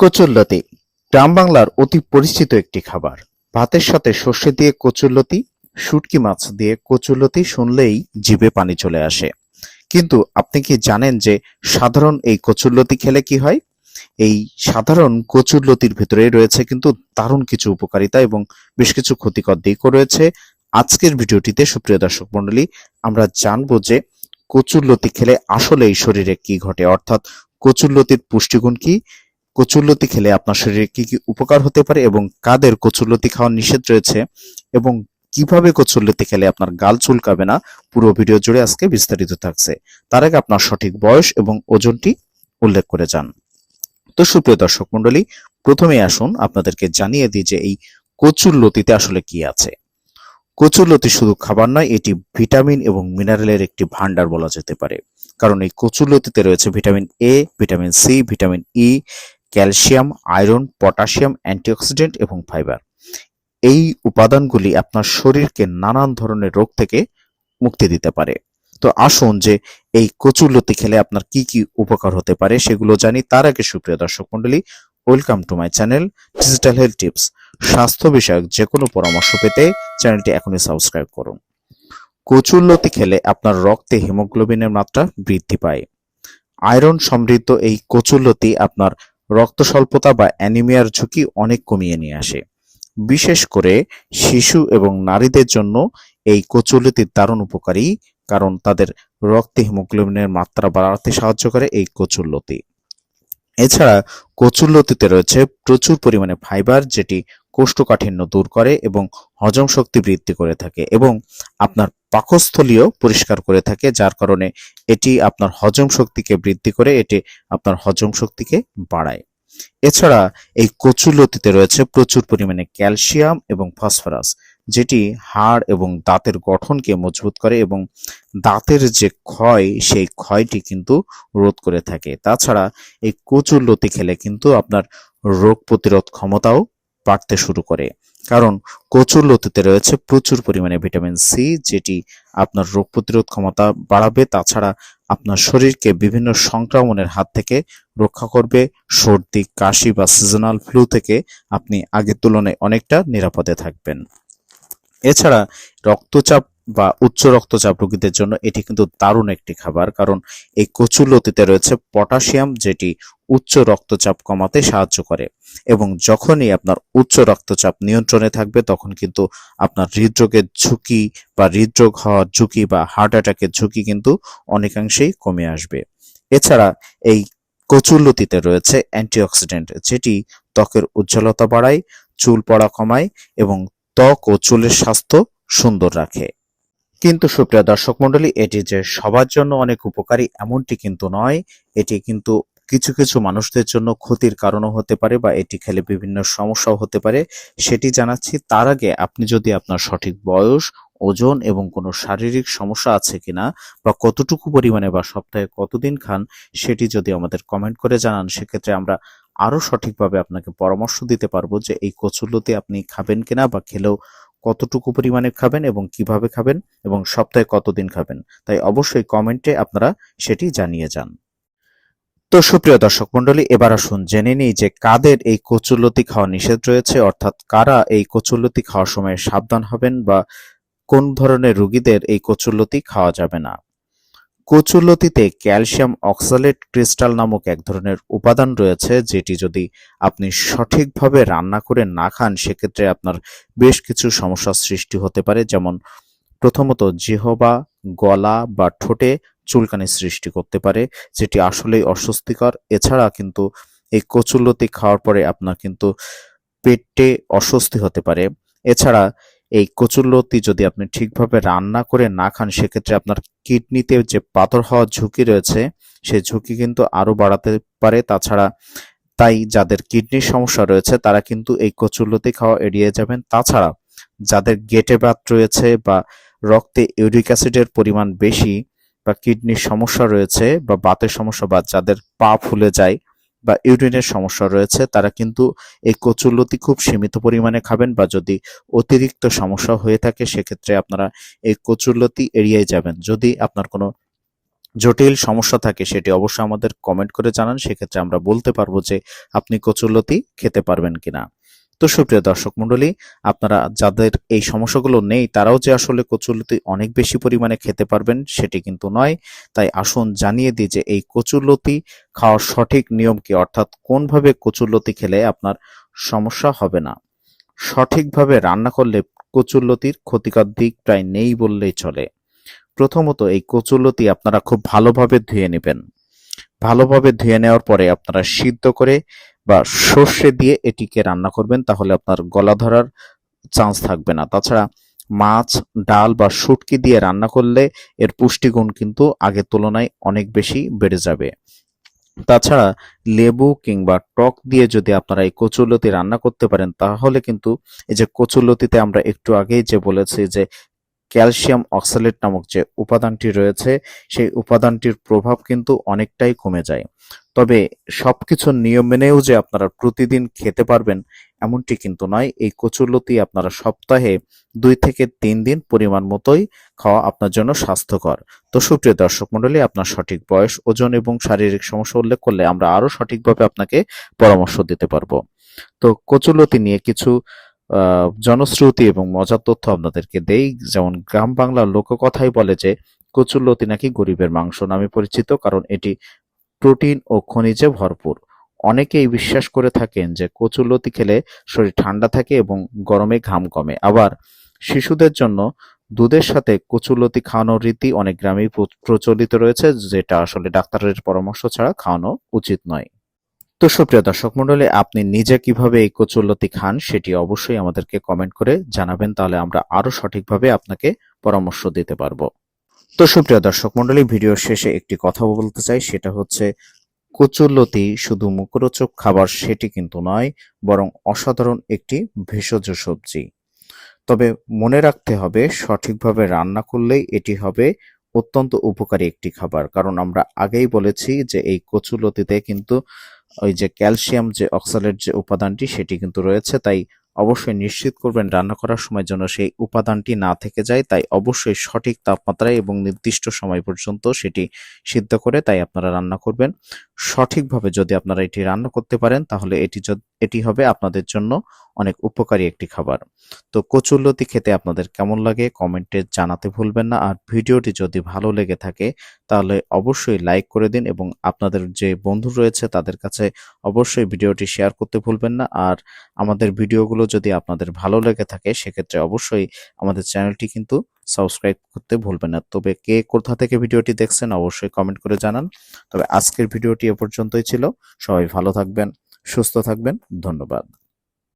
কচুরলতি গ্রাম বাংলার অতি পরিচিত একটি খাবার। ভাতের সাথে সর্ষে দিয়ে কচুরলতি, শুটকি মাছ দিয়ে কচুরলতি শুনলেই জিভে পানি চলে আসে। কিন্তু আপনি কি জানেন যে সাধারণ এই কচুরলতি খেলে কি হয়? এই সাধারণ কচুরলতির ভিতরে রয়েছে কিন্তু দারুণ কিছু উপকারিতা এবং বেশ কিছু ক্ষতিকর দিকও রয়েছে। আজকের ভিডিওটিতে সুপ্রিয় দর্শক মণ্ডলী, আমরা জানব যে কচুরলতি খেলে আসলে এই শরীরে কি ঘটে? অর্থাৎ কচুরলতির পুষ্টিগুণ কি? কচুরলতি খেলে আপনার শরীরে কি কি উপকার হতে পারে এবং কাদের কচুরলতি খাওয়া নিষেধ রয়েছে এবং কীভাবে কচুরলতি খেলে আপনার গাল চুলকাবে না, পুরো ভিডিও জুড়ে আজকে বিস্তারিত থাকছে। তার আগে আপনার সঠিক বয়স এবং ওজনটি উল্লেখ করে যান। তো সুপ্রিয় দর্শক মন্ডলী প্রথমে আসুন আপনাদেরকে জানিয়ে দিই যে এই কচুরলতিতে আসলে কি আছে। কচুরলতি শুধু খাবার নয়, এটি ভিটামিন এবং মিনারেলের একটি ভান্ডার বলা যেতে পারে। কারণ এই কচুরলতিতে রয়েছে vitamin A vitamin C vitamin E calcium, iron, potassium, antioxidant এবং ফাইবার। এই উপাদানগুলি আপনার শরীরকে নানান ধরনের রোগ থেকে মুক্তি দিতে পারে। তো আসুন যে এই কচুরলতি খেলে আপনার কি কি উপকার হতে পারে সেগুলো জানি। তার আগে সুপ্রিয় দর্শক মন্ডলী welcome to my channel digital health tips. স্বাস্থ্য বিষয়ক যে কোনো পরামর্শ পেতে চ্যানেলটি এখনই সাবস্ক্রাইব করুন। কচুরলতি খেলে আপনার রক্তে হিমোগ্লোবিনের মাত্রা বৃদ্ধি পায়। আয়রন সমৃদ্ধ এই কচুরলতি আপনার রক্ত স্বল্পতা বা অ্যানিমিয়ার ঝুঁকি অনেক কমিয়ে নিয়ে আসে। বিশেষ করে শিশু এবং নারীদের জন্য এই কচুরলতি দারুণ উপকারী, কারণ তাদের রক্তে হিমোগ্লোবিনের মাত্রা বাড়াতে সাহায্য করে এই কচুরলতি এছাড়া কচুরলতিতে রয়েছে প্রচুর পরিমাণে ফাইবার যেটি কোষ্ঠকাঠিন্য দূর করে এবং হজম শক্তি বৃদ্ধি করে থাকে এবং আপনার পাকস্থলীয় পরিষ্কার করে থাকে, যার কারণে এটি আপনার হজম শক্তিকে বৃদ্ধি করে, এটি আপনার হজম শক্তিকে বাড়ায়। এছাড়া এই কচুরলতিতে রয়েছে প্রচুর পরিমাণে ক্যালসিয়াম এবং ফসফরাস। যেটি হাড় এবং দাঁতের গঠনকে মজবুত করে এবং দাঁতের যে ক্ষয়, সেই ক্ষয়টি কিন্তু রোধ করে থাকে। তাছাড়া এই কচুর লতি খেলে কিন্তু আপনার রোগ প্রতিরোধ ক্ষমতাও বাড়তে শুরু করে। কারণ কচুর লতিতে রয়েছে প্রচুর পরিমাণে ভিটামিন সি যেটি আপনার রোগ প্রতিরোধ ক্ষমতা বাড়াবে। তাছাড়া আপনার শরীরকে বিভিন্ন সংক্রমণের হাত থেকে রক্ষা করবে। সর্দি, কাশি বা সিজনাল ফ্লু থেকে আপনি আগের তুলনায় অনেকটা নিরাপদে থাকবেন। এছাড়া রক্তচাপ বা উচ্চ রক্তচাপ রোগীদের জন্য এটি কিন্তু দারুণ একটি খাবার, কারণ এই কচুরলতিতে রয়েছে পটাশিয়াম, যেটি উচ্চ রক্তচাপ কমাতে সাহায্য করে। এবং যখনই আপনার উচ্চ রক্তচাপ নিয়ন্ত্রণে থাকবে, তখন কিন্তু আপনার হৃদরোগের ঝুঁকি বা হৃদরোগ হওয়ার ঝুঁকি বা হার্ট অ্যাটাকের ঝুঁকি কিন্তু অনেকাংশেই কমে আসবে। এছাড়া এই কচুরলতিতে রয়েছে অ্যান্টিঅক্সিডেন্ট, যেটি ত্বকের উজ্জ্বলতা বাড়ায়, চুল পড়া কমায় এবং ত্বক ও চুলের স্বাস্থ্য সুন্দর রাখে। কিন্তু সুপ্রিয় দর্শক মণ্ডলী, এটি যে সবার জন্য অনেক উপকারী এমনটি কিন্তু নয়। এটি কিন্তু কিছু কিছু মানুষদের জন্য ক্ষতির কারণও হতে পারে বা এটি খেলে বিভিন্ন সমস্যাও হতে পারে। সেটি জানাচ্ছি, তার আগে আপনি যদি আপনার সঠিক বয়স, ওজন এবং কোনো শারীরিক সমস্যা আছে কিনা বা কতটুকু পরিমাণে বা সপ্তাহে কতদিন খান, সেটি যদি আমাদের কমেন্ট করে জানান, সেক্ষেত্রে আমরা আরও সঠিকভাবে আপনাকে পরামর্শ দিতে পারব যে এই কচুরলতি আপনি খাবেন কিনা বা খেলেও কতটুকু পরিমাণে খাবেন এবং কীভাবে খাবেন এবং সপ্তাহে কতদিন খাবেন। তাই অবশ্যই কমেন্টে আপনারা সেটি জানিয়ে যান। তো সুপ্রিয় দর্শক মন্ডলী এবার আসুন জেনে নিই যে কাদের এই কচুরলতি খাওয়া নিষেধ রয়েছে, অর্থাৎ কারা এই কচুরলতি খাওয়ার সময় সাবধান হবেন বা কোন ধরনের রোগীদের এই কচুরলতি খাওয়া যাবে না। কচুরলতিতে ক্যালসিয়াম অক্সালেট ক্রিস্টাল নামক এক ধরনের উপাদান রয়েছে, যেটি যদি আপনি সঠিকভাবে রান্না করে না খান, সেক্ষেত্রে আপনার বেশ কিছু সমস্যার সৃষ্টি হতে পারে। যেমন প্রথমত, জিহবা, গলা বা ঠোঁটে চুলকানি সৃষ্টি করতে পারে, যেটি আসলেই অস্বস্তিকর। এছাড়া কিন্তু এই কচুরলতি খাওয়ার পরে আপনার কিন্তু পেটে অস্বস্তি হতে পারে। এছাড়া এই কচুরলতি যদি আপনি ঠিকভাবে রান্না করে না খান, সেক্ষেত্রে আপনার কিডনিতে যে পাথর হওয়ার ঝুঁকি রয়েছে, সে ঝুঁকি কিন্তু আরও বাড়াতে পারে। তাছাড়া তাই যাদের কিডনির সমস্যা রয়েছে, তারা কিন্তু এই কচুরলতি খাওয়া এড়িয়ে যাবেন। তাছাড়া যাদের গেটে বাত রয়েছে বা রক্তে ইউরিক অ্যাসিডের পরিমাণ বেশি বা কিডনির সমস্যা রয়েছে বা বাতের সমস্যা বা যাদের পা ফুলে যায় বা ইউরিনের সমস্যা রয়েছে, তারা কিন্তু এই কচুরলতি খুব সীমিত পরিমাণে খাবেন বা যদি অতিরিক্ত সমস্যা হয়ে থাকে, সেক্ষেত্রে আপনারা এই কচুরলতি এড়িয়ে যাবেন। যদি আপনার কোনো জটিল সমস্যা থাকে, সেটি অবশ্যই আমাদের কমেন্ট করে জানান। সেক্ষেত্রে আমরা বলতে পারব যে আপনি কচুরলতি খেতে পারবেন কিনা। তো সুপ্রিয় দর্শক মণ্ডলী, আপনারা যাদের এই সমস্যাগুলো নেই, তারাও যে আসলে কচুরলতি অনেক বেশি পরিমাণে খেতে পারবেন সেটি কিন্তু নয়। তাই আসুন জানিয়ে দিই যে এই কচুরলতি খাওয়ার সঠিক নিয়ম কি, অর্থাৎ কোনভাবে কচুরলতি খেলে আপনার সমস্যা হবে না। সঠিকভাবে রান্না করলে কচুরলতির ক্ষতিকর দিক প্রায় নেই বললেই চলে। প্রথমত এই কচুরলতি আপনারা খুব ভালোভাবে ধুয়ে নেবেন। ভালোভাবে ধুয়ে নেওয়ার পরে আপনারা সিদ্ধ করে বা সর্ষে দিয়ে এটিকে রান্না করবেন, তাহলে আপনার গলা ধরার চান্স থাকবে না। তাছাড়া মাছ, ডাল বা শুটকি দিয়ে রান্না করলে এর পুষ্টিগুণ কিন্তু আগের তুলনায় অনেক বেশি বেড়ে যাবে। তাছাড়া লেবু কিংবা টক দিয়ে যদি আপনারা এই কচুরলতি রান্না করতে পারেন, তাহলে কিন্তু এই যে কচুরলতিতে আমরা একটু আগেই যে বলেছি যে ক্যালসিয়াম অক্সালেট নামক যে উপাদানটি রয়েছে, সেই উপাদানটির প্রভাব কিন্তু অনেকটাই কমে যায়। তবে সবকিছুর নিয়ম মেনেও যে আপনারা প্রতিদিন খেতে পারবেন, এমনটি কিন্তু নয়। এই কচুরলতি আপনারা সপ্তাহে দুই থেকে তিন দিন পরিমাণ মতোই খাওয়া আপনার জন্য স্বাস্থ্যকর। তো সুপ্রিয় দর্শক মণ্ডলী, আপনার সঠিক বয়স, ওজন এবং শারীরিক সমস্যা উল্লেখ করলে আমরা আরও সঠিকভাবে আপনাকে পরামর্শ দিতে পারব। তো কচুরলতি নিয়ে কিছু জনশ্রুতি এবং মজার তথ্য আপনাদেরকে দেই। যেমন গ্রাম বাংলার লোককথাই বলে যে, কচুরলতি নাকি গরিবের মাংস নামে পরিচিত, কারণ এটি প্রোটিন ও খনিজে ভরপুর। অনেকেই বিশ্বাস করে থাকেন যে কচুরলতি খেলে শরীর ঠান্ডা থাকে এবং গরমে ঘাম কমে। আবার শিশুদের জন্য দুধের সাথে কচুরলতি খাওয়ানোর রীতি অনেক গ্রামেই প্র- প্রচলিত রয়েছে, যেটা আসলে ডাক্তারের পরামর্শ ছাড়া খাওয়ানো উচিত নয়। তো সুপ্রিয় দর্শক মণ্ডলী, আপনি নিজে কীভাবে এই কচুরলতি খান সেটি অবশ্যই আমাদেরকে কমেন্ট করে জানাবেন, তাহলে আমরা আরও সঠিকভাবে আপনাকে পরামর্শ দিতে পারব। তো সুপ্রিয় দর্শক মণ্ডলী ভিডিওর শেষে একটি কথা বলতে চাই, সেটা হচ্ছে কচুরলতি শুধু মুখরোচক খাবার সেটি কিন্তু নয়, বরং অসাধারণ একটি ভেষজ সবজি। তবে মনে রাখতে হবে, সঠিকভাবে রান্না করলেই এটি হবে অত্যন্ত উপকারী একটি খাবার। কারণ আমরা আগেই বলেছি যে এই কচুলতিতে কিন্তু ওই যে ক্যালসিয়াম যে অক্সালেট যে উপাদানটি সেটি কিন্তু রয়েছে, তাই অবশ্যই নিশ্চিত করবেন রান্না করার সময় যেন সেই উপাদানটি না থেকে যায়। তাই অবশ্যই সঠিক তাপমাত্রায় এবং নির্দিষ্ট সময় পর্যন্ত সেটি সিদ্ধ করে তাই আপনারা রান্না করবেন। সঠিকভাবে যদি আপনারা এটি রান্না করতে পারেন, তাহলে এটি এটি হবে আপনাদের জন্য অনেক উপকারী একটি খাবার। তো কচুরলতি খেতে আপনাদের কেমন লাগে কমেন্টে জানাতে ভুলবেন না। আর ভিডিওটি যদি ভালো লেগে থাকে, তাহলে অবশ্যই লাইক করে দিন এবং আপনাদের যে বন্ধু রয়েছে, তাদের কাছে অবশ্যই ভিডিওটি শেয়ার করতে ভুলবেন না। আর আমাদের ভিডিওগুলো যদি আপনাদের ভালো লেগে থাকে, সেক্ষেত্রে অবশ্যই আমাদের চ্যানেলটি কিন্তু সাবস্ক্রাইব করতে ভুলবেন না। তবে কে কোথা থেকে ভিডিওটি দেখছেন অবশ্যই কমেন্ট করে জানান। তবে আজকের ভিডিওটি এ পর্যন্তই ছিল। সবাই ভালো থাকবেন, সুস্থ থাকবেন। ধন্যবাদ।